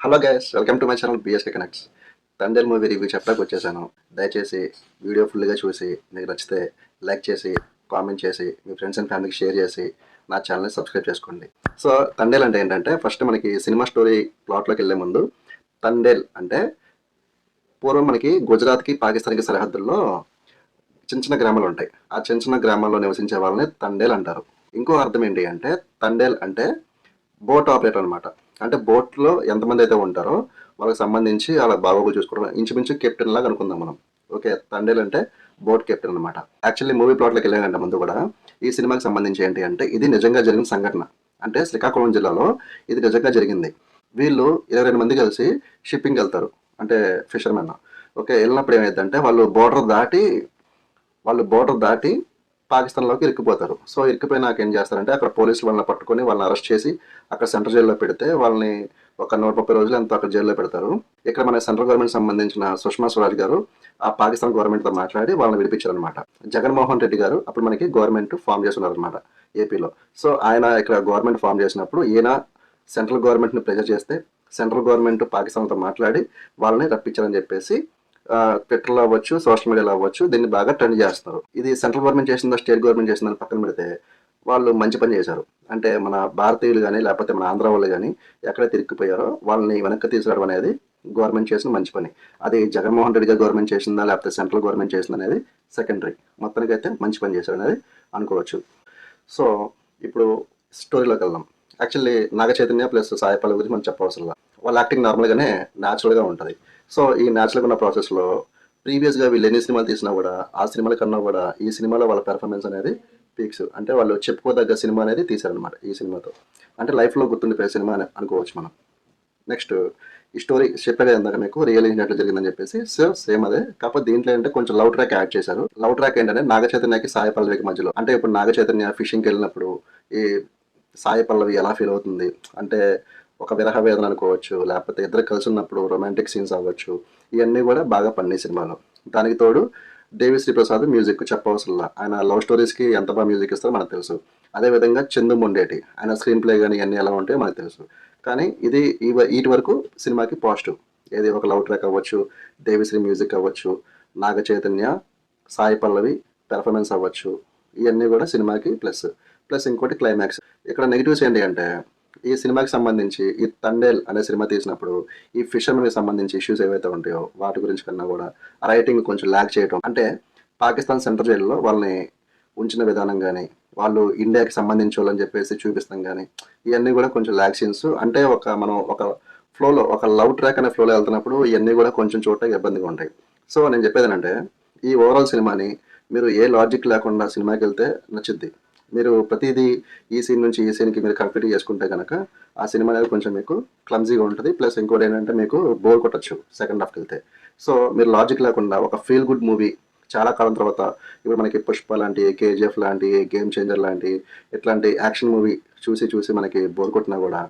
Hello guys welcome to my channel BSK connects Thandel movie review చెప్పడానికి వచ్చేసాను. దయచేసి video ఫుల్గా చూసి మీకు నచ్చితే లైక్ చేసి కామెంట్ చేసి మీ ఫ్రెండ్స్ అండ్ ఫ్యామిలీకి షేర్ చేసి నా ఛానల్ని సబ్స్క్రైబ్ చేసుకోండి. సో తండేల్ అంటే ఏంటంటే ఫస్ట్ మనకి సినిమా స్టోరీ ప్లాట్లోకి వెళ్ళే ముందు తండేల్ అంటే పూర్వం మనకి గుజరాత్కి పాకిస్తాన్కి సరిహద్దుల్లో చిన్న చిన్న గ్రామాలు ఉంటాయి. ఆ చిన్న చిన్న గ్రామాల్లో నివసించే వాళ్ళని తండేల్ అంటారు. ఇంకో అర్థం ఏంటి అంటే తండేల్ అంటే బోట్ ఆపరేటర్ అనమాట అంటే బోట్లో ఎంతమంది అయితే ఉంటారో వాళ్ళకి సంబంధించి అలా బాగోగులు చూసుకోవడం ఇంచుమించు కెప్టెన్ లాగా అనుకుందాం మనం. ఓకే తండేలు అంటే బోట్ కెప్టెన్ అనమాట యాక్చువల్లీ మూవీ ప్లాట్లోకి వెళ్ళాలంటే ముందు కూడా. ఈ సినిమాకి సంబంధించి ఏంటి అంటే ఇది నిజంగా జరిగిన సంఘటన. అంటే శ్రీకాకుళం జిల్లాలో ఇది నిజంగా జరిగింది. వీళ్ళు ఇరవై రెండు మంది కలిసి షిప్పింగ్ వెళ్తారు. అంటే ఫిషర్మెన్. ఓకే వెళ్ళినప్పుడు ఏమైందంటే వాళ్ళు బోర్డర్ దాటి వాళ్ళు బోర్డర్ దాటి పాకిస్తాన్లోకి ఇరుక్కుపోతారు. సో ఇరుక్కుపోయినాక ఏం చేస్తారంటే అక్కడ పోలీసులు వాళ్ళని పట్టుకొని వాళ్ళని అరెస్ట్ చేసి అక్కడ సెంట్రల్ జైల్లో పెడితే వాళ్ళని ఒక నూట ముప్పై రోజులు ఎంతో అక్కడ జైల్లో పెడతారు. ఇక్కడ మన సెంట్రల్ గవర్నమెంట్ సంబంధించిన సుష్మా స్వరాజ్ గారు ఆ పాకిస్తాన్ గవర్నమెంట్తో మాట్లాడి వాళ్ళని విడిపించారనమాట జగన్మోహన్ రెడ్డి గారు అప్పుడు మనకి గవర్నమెంట్ ఫామ్ చేస్తున్నారనమాట ఏపీలో. సో ఆయన ఇక్కడ గవర్నమెంట్ ఫామ్ చేసినప్పుడు ఈయన సెంట్రల్ గవర్నమెంట్ని ప్రెజర్ చేస్తే సెంట్రల్ గవర్నమెంట్ పాకిస్తాన్తో మాట్లాడి వాళ్ళని రప్పించారని చెప్పేసి ట్విట్టర్లో అవ్వచ్చు సోషల్ మీడియాలో అవ్వచ్చు దీన్ని బాగా ట్రెండ్ చేస్తున్నారు ఇది సెంట్రల్ గవర్నమెంట్ చేసిందా స్టేట్ గవర్నమెంట్ చేసిందని పక్కన పెడితే వాళ్ళు మంచి పని చేశారు. అంటే మన భారతీయులు కానీ లేకపోతే మన ఆంధ్ర వాళ్ళు కానీ ఎక్కడ తిరిగిపోయారో వాళ్ళని వెనక్కి తీసుకురావడం అనేది గవర్నమెంట్ చేసిన మంచి పని. అది జగన్మోహన్ రెడ్డి గారు గవర్నమెంట్ చేసిందా లేకపోతే సెంట్రల్ గవర్నమెంట్ చేసిందా అనేది సెకండరీ మొత్తానికి అయితే మంచి పని చేశారు అనేది అనుకోవచ్చు. సో ఇప్పుడు స్టోరీలోకి వెళ్దాం. యాక్చువల్లీ నాగ చైతన్య ప్లస్ సాయపాల గురించి మనం చెప్పవలసిన వాళ్ళ యాక్టింగ్ నార్మల్గానే న్యాచురల్గా ఉంటుంది. సో ఈ న్యాచురల్గా ఉన్న ప్రాసెస్లో ప్రీవియస్గా వీళ్ళు ఎన్ని సినిమాలు తీసినా కూడా ఆ సినిమాల కన్నా కూడా ఈ సినిమాలో వాళ్ళ పెర్ఫార్మెన్స్ అనేది పీక్స్. అంటే వాళ్ళు చెప్పుకోదగ్గ సినిమా అనేది తీశారనమాట ఈ సినిమాతో. అంటే లైఫ్లో గుర్తుండిపోయే సినిమా అని అనుకోవచ్చు మనం. నెక్స్ట్ ఈ స్టోరీ చెప్పాగా ఇందాక మీకు రియల్ ఇన్సిడెంట్ జరిగిందని చెప్పేసి సో సేమ్ అదే. కాకపోతే దీంట్లో ఏంటంటే కొంచెం లవ్ ట్రాక్ యాడ్ చేశారు. లవ్ ట్రాక్ ఏంటంటే నాగ చైతన్యకి సాయి పల్లవికి మధ్యలో. అంటే ఇప్పుడు నాగ చైతన్య ఫిషింగ్కి వెళ్ళినప్పుడు ఈ సాయి పల్లవి ఎలా ఫీల్ అవుతుంది? అంటే ఒక విరహ వేదన అనుకోవచ్చు లేకపోతే ఇద్దరు కలిసి ఉన్నప్పుడు రొమాంటిక్ సీన్స్ అవ్వచ్చు ఇవన్నీ కూడా బాగా పన్నాయి సినిమాలో. దానికి తోడు దేవిశ్రీ ప్రసాద్ మ్యూజిక్ చెప్పవసరంలా. ఆయన లవ్ స్టోరీస్కి ఎంత బాగా మ్యూజిక్ ఇస్తారో మనకు తెలుసు. అదేవిధంగా చందు మొండేటి ఆయన స్క్రీన్ ప్లే కానీ ఇవన్నీ ఎలా ఉంటాయో మనకు తెలుసు. కానీ ఇది ఈ వీటి వరకు సినిమాకి పాజిటివ్ ఏది ఒక లవ్ ట్రాక్ అవ్వచ్చు దేవిశ్రీ మ్యూజిక్ అవ్వచ్చు నాగ చైతన్య సాయి పల్లవి పెర్ఫార్మెన్స్ అవ్వచ్చు ఇవన్నీ కూడా సినిమాకి ప్లస్ ప్లస్ ఇంకోటి క్లైమాక్స్ ఇక్కడ నెగిటివ్స్ ఏంటి అంటే ఈ సినిమాకి సంబంధించి ఈ తండేల్ అనే సినిమా తీసినప్పుడు ఈ ఫిషర్మెన్కి సంబంధించి ఇష్యూస్ ఏవైతే ఉంటాయో వాటి గురించి కన్నా కూడా రైటింగ్ కొంచెం ల్యాక్ చేయటం. అంటే పాకిస్తాన్ సెంట్రల్ జైల్లో వాళ్ళని ఉంచిన విధానం కానీ వాళ్ళు ఇండియాకి సంబంధించి వాళ్ళని చెప్పేసి చూపిస్తాం కానీ ఇవన్నీ కూడా కొంచెం ల్యాక్ సీన్స్ అంటే ఒక మనం ఒక ఫ్లోలో ఒక లవ్ ట్రాక్ అనే ఫ్లోలో వెళ్తున్నప్పుడు ఇవన్నీ కూడా కొంచెం చూడటానికి ఇబ్బందిగా ఉంటాయి. సో నేను చెప్పేది ఏంటంటే ఈ ఓవరాల్ సినిమాని మీరు ఏ లాజిక్ లేకుండా సినిమాకి వెళ్తే నచ్చుద్ది. మీరు ప్రతిదీ ఈ సీన్ నుంచి ఈ సీన్కి మీరు కంప్లీట్ చేసుకుంటే కనుక ఆ సినిమా అనేది కొంచెం మీకు క్లమ్జీగా ఉంటుంది. ప్లస్ ఇంకోటి ఏంటంటే మీకు బోర్ కొట్టచ్చు సెకండ్ హాఫ్కి వెళ్తే. సో మీరు లాజిక్ లేకుండా ఒక ఫీల్ గుడ్ మూవీ చాలా కాలం తర్వాత ఇప్పుడు మనకి పుష్ప లాంటి కేజీఎఫ్ లాంటి గేమ్ చేంజర్ లాంటి ఇట్లాంటి యాక్షన్ మూవీ చూసి చూసి మనకి బోర్ కొట్టినా కూడా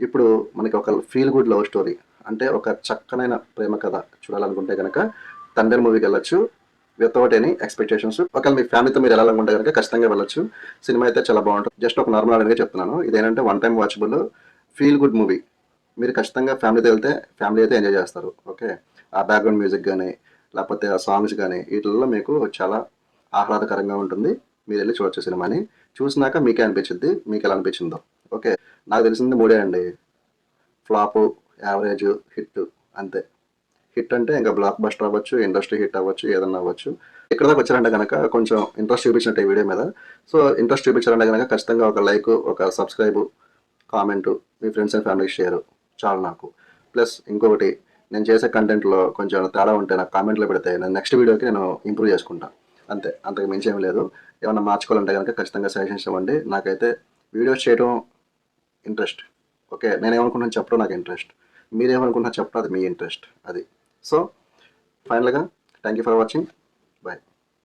ఇప్పుడు మనకి ఒక ఫీల్ గుడ్ లవ్ స్టోరీ అంటే ఒక చక్కనైన ప్రేమ కథ చూడాలనుకుంటే కనుక తండ్రి మూవీకి వెళ్ళొచ్చు. వితౌట్ ఎనీ ఎక్స్పెక్టేషన్స్ ఒకవేళ మీ ఫ్యామిలీతో మీరు వెళ్ళాలనుకుంటే కనుక ఖచ్చితంగా వెళ్ళొచ్చు. సినిమా అయితే చాలా బాగుంటుంది. జస్ట్ ఒక నార్మల్ అడిగే చెప్తున్నాను. ఇదేంటంటే one time watchable feel good movie మీరు ఖచ్చితంగా ఫ్యామిలీతో వెళ్తే ఫ్యామిలీ అయితే ఎంజాయ్ చేస్తారు. ఓకే ఆ బ్యాక్గ్రౌండ్ మ్యూజిక్ కానీ లేకపోతే ఆ సాంగ్స్ కానీ వీటిల్లో మీకు చాలా ఆహ్లాదకరంగా ఉంటుంది. మీరు వెళ్ళి చూడొచ్చు సినిమాని. చూసినాక మీకే అనిపించింది మీకు ఎలా అనిపించిందో. ఓకే నాకు తెలిసింది మూడే అండి. ఫ్లాపు యావరేజ్ హిట్ అంతే. హిట్ అంటే ఇంకా బ్లాక్ బస్టర్ అవ్వచ్చు ఇండస్ట్రీ హిట్ అవ్వచ్చు ఏదన్నా అవ్వచ్చు. ఇక్కడ దాకా వచ్చారంటే కనుక కొంచెం ఇంట్రెస్ట్ చూపించినట్టు ఈ వీడియో మీద. సో ఇంట్రెస్ట్ చూపించారంటే కనుక ఖచ్చితంగా ఒక లైక్ ఒక సబ్స్క్రైబ్ కామెంట్ మీ ఫ్రెండ్స్ అండ్ ఫ్యామిలీకి షేర్ చాలు నాకు. ప్లస్ ఇంకొకటి నేను చేసే కంటెంట్లో కొంచెం తేడా ఉంటే నాకు కామెంట్లో పెడితే నేను నెక్స్ట్ వీడియోకి నేను ఇంప్రూవ్ చేసుకుంటాను అంతే అంతకు మించి ఏం లేదు. ఏమన్నా మార్చుకోవాలంటే కనుక ఖచ్చితంగా సజెషన్స్ ఇవ్వండి. నాకైతే వీడియోస్ చేయడం ఇంట్రెస్ట్ ఓకే నేనేమనుకుంటున్నాను చెప్పడం నాకు ఇంట్రెస్ట్ మీరేమనుకుంటున్నా చెప్పడం అది మీ ఇంట్రెస్ట్ అది. So, final again. Thank you for watching. Bye.